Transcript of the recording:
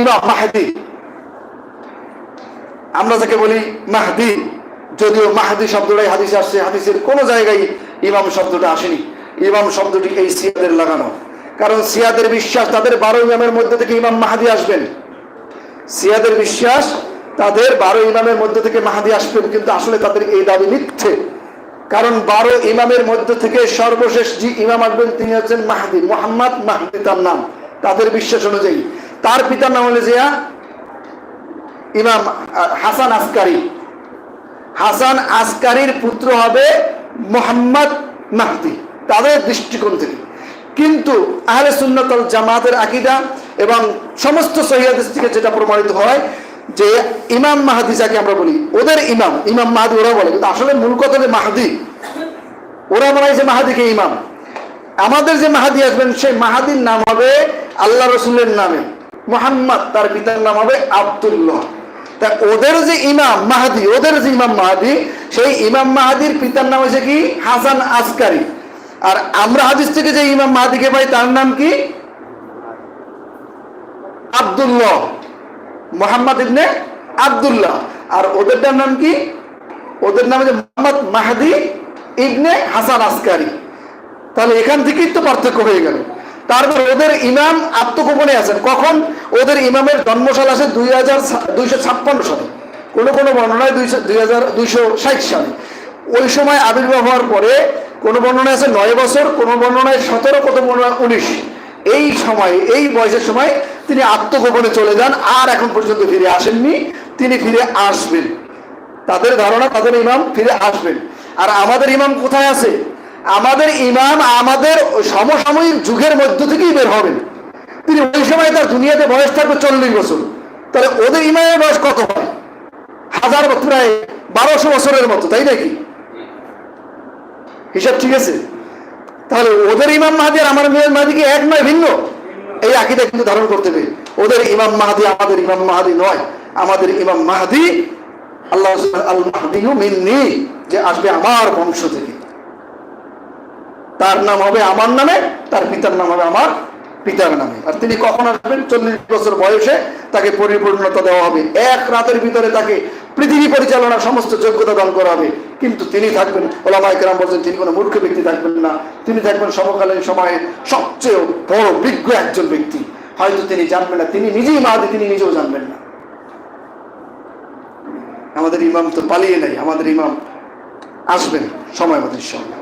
ইমাম মাহদি। আমরা যাকে বলি মাহদি, যদিও মাহদি শব্দটাই হাদিসে আসছে, হাদিসের কোনো জায়গায় ইমাম শব্দটা আসেনি। ইমাম শব্দটি এই সিয়াদের লাগানো। কারণ সিয়াদের বিশ্বাস তাদের বারো ইমামের মধ্যে থেকে ইমাম মাহাদি আসবেন। সিয়াদের বিশ্বাস তাদের বারো ইমামের মধ্যে থেকে মাহাদি আসবেন, কিন্তু আসলে তাদের এই দাবি মিথ্যে। কারণ বারো ইমামের মধ্যে থেকে সর্বশেষ যে ইমাম আসবেন তিনি হচ্ছেন মাহাদি, মোহাম্মদ মাহাদি তার নাম। তাদের বিশ্বাস অনুযায়ী। তার পিতার নাম হলে জিয়া ইমাম হাসান আসকারি। হাসান আসকারির পুত্র হবে মোহাম্মদ মাহদি, তাদের দৃষ্টিকোণ থেকে। কিন্তু আহলে সুন্নতল জামাতের আকিদা এবং সমস্ত সহিয়াদিস থেকে যেটা প্রমাণিত হয় যে ইমাম মাহাদি যাকে আমরা বলি, ওদের ইমাম ইমাম মাহাদি ওরা বলে। কিন্তু আসলে মূল কথা যে মাহাদি, ওরা মনে হয় যে মাহাদিকে ইমাম। আমাদের যে মাহাদি আসবেন, সেই মাহাদির নাম হবে আল্লাহ রসুলের নামে। মোহাম্মদ তার পিতার নাম হবে আব্দুল্লাহ। তা ওদের যে ইমাম মাহাদি, ওদের যে ইমাম মাহাদি, সেই ইমাম মাহাদির পিতার নাম হচ্ছে কি? হাসান আসকারি আর আমরা হাদিস থেকে যে ইমাম মাহাদিকে পাই, তার নাম কি? আব্দুল্লাহ। মোহাম্মদ ইবনে আব্দুল্লাহ। আর ওদেরটার নাম কি? ওদের নাম হচ্ছে মোহাম্মদ মাহাদি ইবনে হাসান আসকারি তাহলে এখান থেকেই তো পার্থক্য হয়ে গেল। তারপর ওদের ইমাম আত্মগোপনে আছেন। কখন? ওদের ইমামের জন্মসাল আছে দুই হাজার দুইশো ছাপ্পান্ন সালে। কোনো কোনো বর্ণনায় দুইশো দুই হাজার দুইশো সালে। ওই সময় আবির্ভাব হওয়ার পরে কোনো বর্ণনায় আছে নয় বছর, কোনো বর্ণনায় সতেরো কত বর্ণনায় উনিশ। এই সময়, এই বয়সের সময় তিনি আত্মগোপনে চলে যান, আর এখন পর্যন্ত ফিরে আসেননি। তিনি ফিরে আসবেন। তাদের ধারণা, তাদের ইমাম ফিরে আসবেন। আর আমাদের ইমাম কোথায় আছে? আমাদের ইমাম আমাদের সমসাময়িক যুগের মধ্য থেকেই বের হবেন। তিনি ওই সময় তার দুনিয়াতে বয়স থাকবে চল্লিশ বছর। তাহলে ওদের ইমামের বয়স কত হয় হাজার প্রায় বারোশো বছরের মতো, তাই নাকি? হিসাব ঠিক আছে? তাহলে ওদের ইমাম মাহাদি আর আমার ইমাম মাহাদি কি এক নয়, ভিন্ন? এই আকিদা কিন্তু ধারণ করতে হবে। ওদের ইমাম মাহাদি আমাদের ইমাম মাহাদি নয়। আমাদের ইমাম মাহাদি, আল্লাহ আল মাহদিউ মিন্নি, যে আসবে আমার বংশ থেকে। তার নাম হবে আমার নামে, তার পিতার নাম হবে আমার পিতার নামে। আর তিনি কখন আসবেন? চল্লিশ বছর বয়সে তাকে পরিপূর্ণতা দেওয়া হবে। এক রাতের ভিতরে তাকে পৃথিবী পরিচালনার সমস্ত যোগ্যতা দান করা হবে। কিন্তু তিনি থাকবেন ওলামাই কেরাম বলছেন, তিনি কোনো মূর্খ ব্যক্তি থাকবেন না। তিনি থাকবেন সমকালীন সময়ে সবচেয়ে বড় বিজ্ঞ একজন ব্যক্তি। হয়তো তিনি জানবেন না, তিনি নিজেই মাহাদি তিনি নিজেও জানবেন না। আমাদের ইমাম তো পালিয়ে নাই, আমাদের ইমাম আসবেন সময় মতো, ইনশাআল্লাহ।